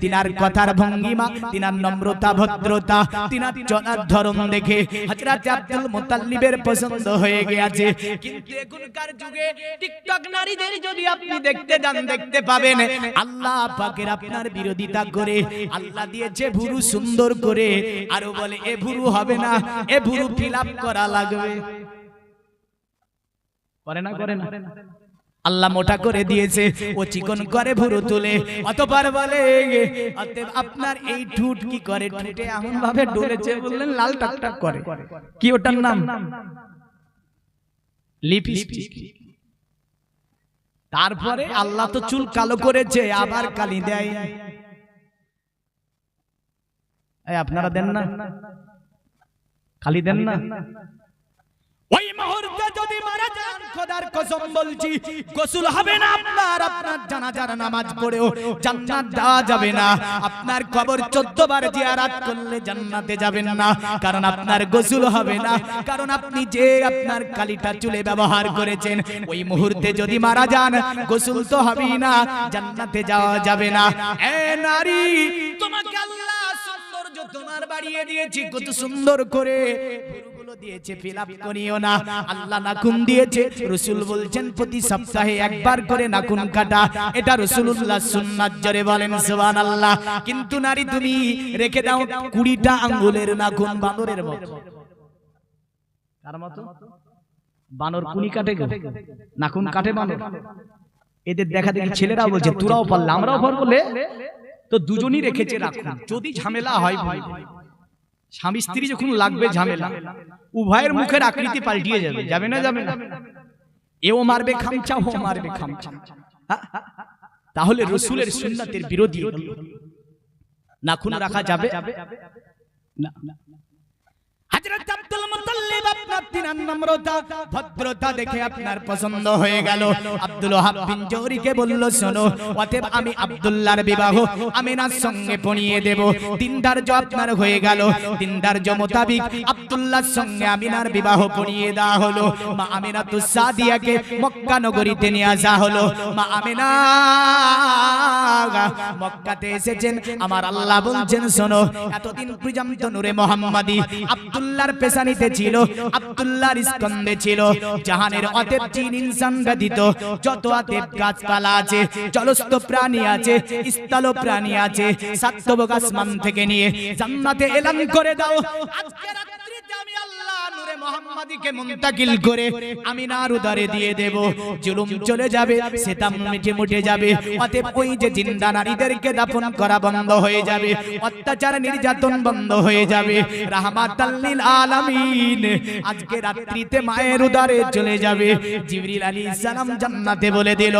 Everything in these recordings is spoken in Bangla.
তিনার কথার ভঙ্গিমা তিনার নম্রতা ভদ্রতা তিনার চলার ধরন দেখে হযরত আব্দুল মুতাল্লিবের পছন্দ হয়ে গেছে কিন্তু এখনকার যুগে টিকটক নারীদের যদি আপনি দেখতে যান দেখতে পাবেন আল্লাহ পাকের আপনার বিরোধিতা করে আল্লাহ দিয়েছে ভুরু সুন্দর করে। আরও বলে এ ভুরু হবে না এ ভুরু ফিল করা লাগবে। করে না? করে না। আল্লাহ মোটা করে দিয়েছে, ও চিকন করে ভুরু তুলে। অতবার বলে আপনার এই ঠুট কি করে? ঠুটে এমন ভাবে ডলেছে বললেন, লাল টাকটাক করে। কি ওটার নাম? লিপস্টিক। তারপরে আল্লাহ তো চুল কালো করেছে, আবার কালি দেয়। আপনারা দেন না? খালি দেন না? ওই মুহূর্তে যদি মারা যান, খোদার কসম বলছি, গোসল হবে না আপনার আপনার জানাজার নামাজ পড়েও জান্নাত দেওয়া যাবে না। আপনার কবর 14 বার জিয়ারত করলে জান্নাতে যাবেন না, কারণ আপনার গোসল হবে না, কারণ আপনি যে আপনার কালিটা চুলে ব্যবহার করেছেন, ওই মুহূর্তে যদি মারা যান, গোসল তো হবেই না, জান্নাতে যাওয়া যাবে না। এ নারী, তোমাকে আল্লাহ সৌন্দর্য তোমার বাড়িয়ে দিয়েছি, কত সুন্দর করে। দিয়েছে ফিলাপ করিও না। আল্লাহ নাকুন দিয়েছে রসুল বলছেন প্রতি সপ্তাহে একবার করে নাকুন কাটা। এটা রসুল্লাহ সুন্নাত জরে বলেন সুবহানাল্লাহ। কিন্তু নারী তুমি রেখে দাও কুড়িটা আঙ্গুলের নাকুন বানরের মতো। কার মতো? বানর কুনি কাটে নাকুন কাটে বানর। এদের দেখা দেখি ছেলেরা বলছে তোরাও পারলে আমরাও পারব তো দুজনই রেখেছে রাখুন। যদি ঝামেলা হয় ভাই স্বামী স্ত্রী যখন লাগবে ঝামেলা উভয়ের মুখের আকৃতি পাল্টিয়ে যাবে যাবে না যাবে না। এও মারবে খামচা ও মারবে খামচা। হ্যাঁ? তাহলে রসুলের সুন্নাতের বিরোধী। নাখুন রাখা যাবে? না। হযরত আব্দুল মুতাল্লিব হয়ে গেল। আব্দুল ওহাব বিন আব্দুল্লাহর সঙ্গে সঙ্গে আমিনার বিবাহ পড়িয়ে দেওয়া হলো। মা আমিনা তো সাদিয়াকে মক্কা নগরীতে নিয়ে আসা হলো। মা আমিনা মক্কাতে এসেছেন। আমার আল্লাহ বলছেন, শোনো, এতদিন পর্যন্ত নূরে মোহাম্মদী আব্দুল্লাহর পেশানিতে ছিল, আব্দুল্লাহর স্কন্দে ছিল, জাহানের অতেব জিন ইনসান ব্যতীত যত অতেব গাছপালা আছে, জলস্থ প্রাণী আছে, স্থল প্রাণী আছে সাত্যবক আসমান থেকে নিয়ে জান্নাতে এলান করে দাও। আজকে মোহাম্মদীকে মুন্তাকিল মায়ের উদারে চলে যাবে। জিবরিল আলাইহিস সালাম জান্নাতে বলে দিল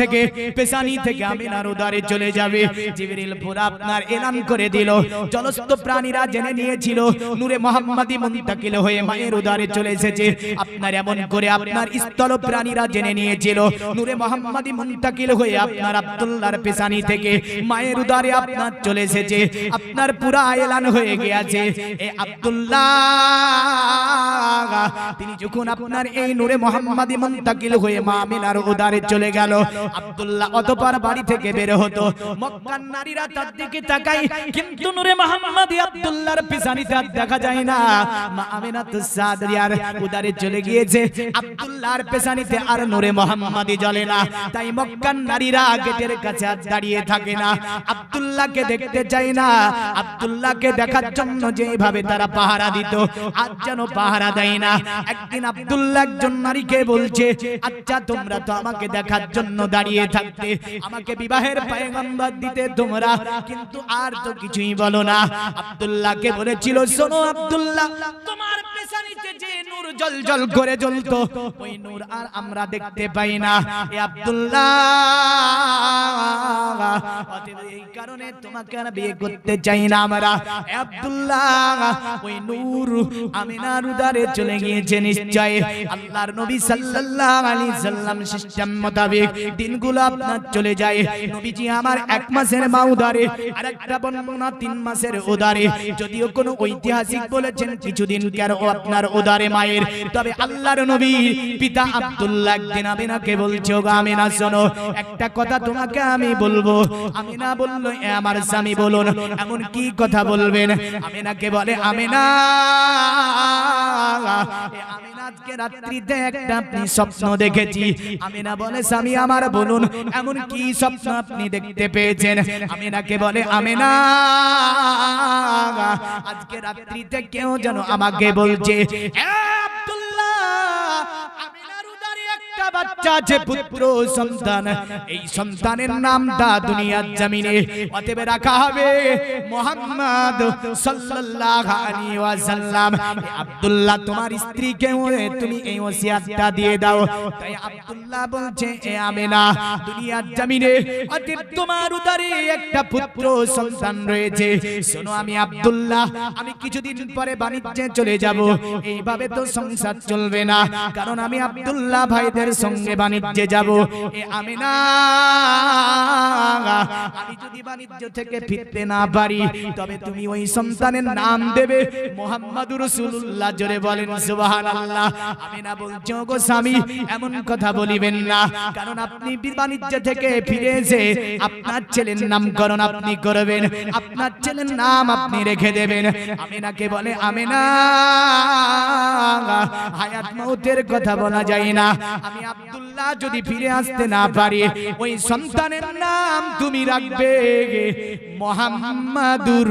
থেকে, পেশানি থেকে আমিনার উদারে চলে যাবে। জিবরিল আপনার এলান করে দিল। জলস্থ প্রাণীরা জেনে নিয়েছিল নূরে মোহাম্মদী মুন্তাকিল হয়ে মায়ের উদারে চলে এসেছে। আপনার এমন করে আপনার স্থল প্রাণীরা জেনে নিয়েছিল। নূরে মোহাম্মদী মুন্তাকিল হয়ে আপনার আব্দুল্লাহর পেশানি থেকে মায়ের উদারে আপনার চলে এসেছে। আপনার পুরা এলান হয়ে গিয়েছে। এ আব্দুল্লাহ। তিনি যখন আপনার এই নূরে মোহাম্মদী মুন্তাকিল হয়ে মা আমিনার উদারে চলে গেল আব্দুল্লাহ অতপার বাড়ি থেকে বের হতো। মক্কার নারীরা তার দিকে তাকায় কিন্তু নূরে মোহাম্মদী আব্দুল্লাহর পিছানিতে আর দেখা যায় না। মা আমিনা তো সাদরিয়ার উদারে চলে গিয়েছে। আব্দুল্লাহর পেছানিতে আর নূরে মোহাম্মদী জ্বলে না। তাই মক্কার নারীরা গেটের কাছে আর দাঁড়িয়ে থাকে না। আব্দুল্লাহকে দেখতে চায় না। আব্দুল্লাহকে দেখার জন্য যেভাবে তারা পাহারা দিত, আজ যেন পাহারা দেয় না। একদিন আব্দুল্লাহ একজন নারীকে বলছে আচ্ছা তোমরা তো আমাকে দেখার জন্য দাঁড়িয়ে থাকতে। আমাকে বিবাহের পায়গাম্বার দিতে তোমরা। কিন্তু আর তো কিছুই বলো না। আব্দুল্লাহকে বলেছিল শোনো আব্দুল্লাহ তোমার চলে গিয়েছে নিশ্চয়। আল্লাহর নবী সাল্লাম সিস্টেম মোতাবেক দিনগুলো আপনার চলে যায়। নবীজি আমার এক মাসের মা উদারে আর একটা বর্ণনা তিন মাসের উদারে। যদিও কোনো ঐতিহাসিক বলেছেন কিছুদিন কেন ও আপনার উদারে মায়ের। তবে আল্লাহর নবী পিতা আব্দুল্লাহ একদিন আমিনাকে বলছো আমিনা, শোনো, একটা কথা তোমাকে আমি বলব। আমিনা বলল, এ আমার স্বামী, বলুন, এমন কি কথা বলবেন? আমিনাকে বলে, আমিনা আজকে রাত্রিতে একটা আপনি স্বপ্ন দেখেছি। আমিনা বলে, স্বামী আমার বলুন, এমন কি স্বপ্ন আপনি দেখতে পেয়েছেন? আমিনাকে বলে, আমিনা, আজকে রাত্রিতে কেউ যেন আমাকে বলছে, "এ বাচ্চা আছে পুত্র সন্তান। এই সন্তানের নামটা দুনিয়ার জমিনে। অতএব রাখা হবে মোহাম্মদ সাল্লাল্লাহু আলাইহি ওয়াসাল্লাম। আব্দুল্লাহ, তোমার তুমি এই ওসিয়াতটা দিয়ে দাও। তাই আব্দুল্লাহ বলছে, এ দুনিয়ার জমিনে অতএব তোমার উদারে একটা পুত্র সন্তান রয়েছে। শোনো আমি আব্দুল্লাহ, আমি কিছুদিন পরে বাণিজ্যে চলে যাব। এইভাবে তো সংসার চলবে না। কারণ আমি আব্দুল্লাহ ভাইদের সঙ্গে বাণিজ্যে যাব। এ আমি না আমি যদি বাণিজ্য থেকে ফিরতে না পারি তবে তুমি ওই সন্তানের নাম দেবে। মোহাম্মদুর রাসূলুল্লাহ। জোরে বলেন সুবহানাল্লাহ। আমি না বলছো গো স্বামী এমন কথা বলিবেন না। কারণ আপনি বাণিজ্য থেকে ফিরে এসে আপনার ছেলের নামকরণ আপনি করবেন। আপনার ছেলের নাম আপনি রেখে দেবেন। আমিনাকে বলে আমিনা হায়াত মৌতের কথা বলা যায় না। আমি আব্দুল্লাহ যদি ফিরে আসতে না পারি ওই সন্তানের নাম তুমি রাখবে মোহাম্মদুর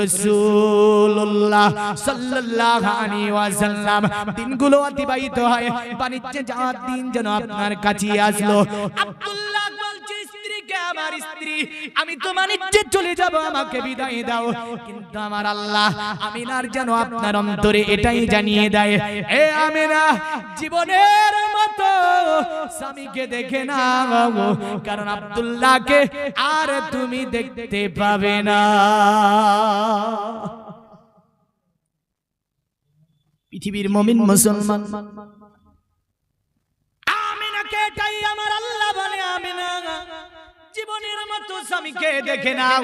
রাসূলুল্লাহ সাল্লাল্লাহু আলাইহি ওয়াসাল্লাম। দিনগুলো অতিবাহিত হয় বাণিজ্যে যাওয়ার দিন যেন আপনার কাছে আসলো। আব্দুল্লাহ বলছে স্ত্রীকে আমার স্ত্রী আমি তো বাণিজ্যে চলে যাব আমাকে বিদায় দাও। কিন্তু আমার আল্লাহ আমিনার যেন আপনার অন্তরে এটাই জানিয়ে দেয় এ আমিনা জীবনের মতো স্বামীকে দেখে না কারণ আব্দুল্লাহকে আর তুমি দেখতে পাবে না। পৃথিবীর মমিন মুসলমান স্বামীকে দেখে নাও।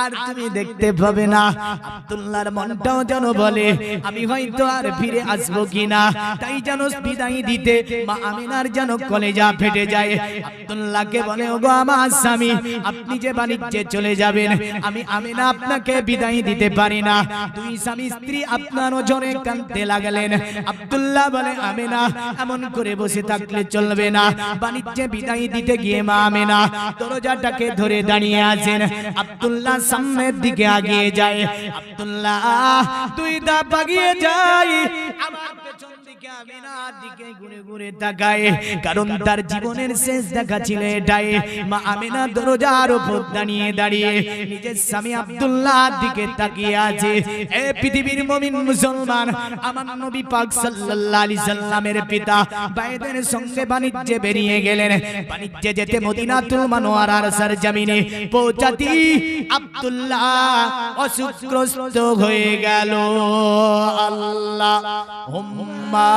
আর তুমি দেখতে পাবে না। আব্দুল্লাহর মনটাও যেন বলে আমি হয়তো আর ফিরে আসব কিনা? তাই যেন বিদায় দিতে মা আমিনার যেন কলেজা ফেটে যায়। আব্দুল্লাহকে বলে ওগো আমার স্বামী আপনি যে বাণিজ্যে চলে যাবেন আমি আমিনা আপনাকে বিদায় দিতে পারি না। দুই স্বামী স্ত্রী আপনার ওজনে কাঁদতে লাগলেন। আব্দুল্লাহ বলে আমিনা এমন করে বসে থাকলে চলবে না। বাণিজ্যে বিদায় দিতে গিয়ে মা আমিনা দরজাটাকে ধরে দাঁড়িয়ে আছেন। আব্দুল্লাহ সামনের দিকে আগিয়ে যায়। আব্দুল্লাহ তুই দা বাগিয়ে যাই। আমার আমিনার দিকে ঘুরে ঘুরে তাকায় কারণ তার জীবনের শেষ দেখা ছিল এটাই মা আমিনা দরজার উপর দাঁড়িয়ে দাঁড়িয়ে নিজের স্বামী আব্দুল্লাহ দিকে তাকিয়ে আছে। এ পৃথিবীর মুমিন মুসলমান আমার নবী পাক সাল্লাল্লাহু আলাইহি সাল্লামের পিতা বাইদের সঙ্গে বাণিজ্যে বেরিয়ে গেলেন। বাণিজ্যে যেতে মদিনাতুল মানোয়ারার সার জমিনে পৌঁছাতি আব্দুল্লাহ অসুগ্রস্ত হয়ে গেল। আল্লাহ। হুম্মা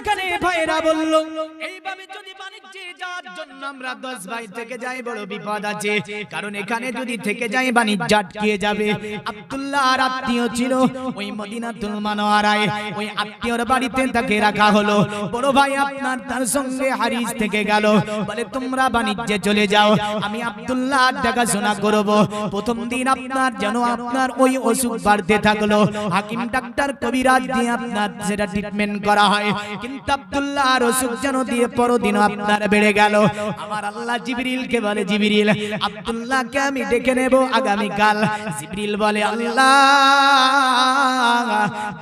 সেখানে ভাইরা বলল এইভাবে যদি বাণিজ্যে যাওয়ার জন্য আমরা দশ ভাই থেকে যাই বড় বিপদ আছে। কারণ এখানে যদি থেকে যাই বাণিজ্য আটকিয়ে যাবে। আব্দুল্লাহ আর আত্মীয় ছিল ওই মদিনাতুল মানোয়ারায়। ওই আত্মীয়র বাড়িতে তাকে রাখা হলো। বড় ভাই আপনার তার সঙ্গে হারিস থেকে গেল। বলে তোমরা বাণিজ্যে চলে যাও। আমি আব্দুল্লাহ দেখাশোনা করব। প্রথম দিন আপনার যেন আপনার ওই অসুখ বাড়তে থাকল। হাকিম ডাক্তার কবিরাজ দিয়ে আপনার সেটা ট্রিটমেন্ট করা হয়। কিন্তু আব্দুল্লাহ অসুখ যেন দিয়ে পরদিন আপনার বেড়ে গেল। আমার আল্লাহ জিবরিলকে বলে, জিবরিল, আব্দুল্লাহকে আমি ডেকে নেব আগামী কাল জিবরিল বলে, আল্লাহ,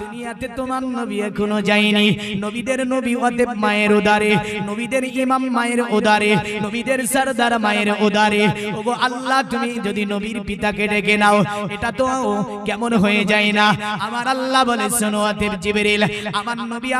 দুনিয়াতে তোমার নবী এখনও যায়নি। নবীদের নবী অতএব মায়ের উদারে, নবীদের ইমাম মায়ের উদারে, নবীদের সরদার মায়ের উদারে। ওগো আল্লাহ, তুমি যদি নবীর পিতাকে ডেকে নাও, এটা তো কেমন হয়ে যায় না। আমার আল্লাহ বলে, শোনো অতএব জিবরিল, আমার নবী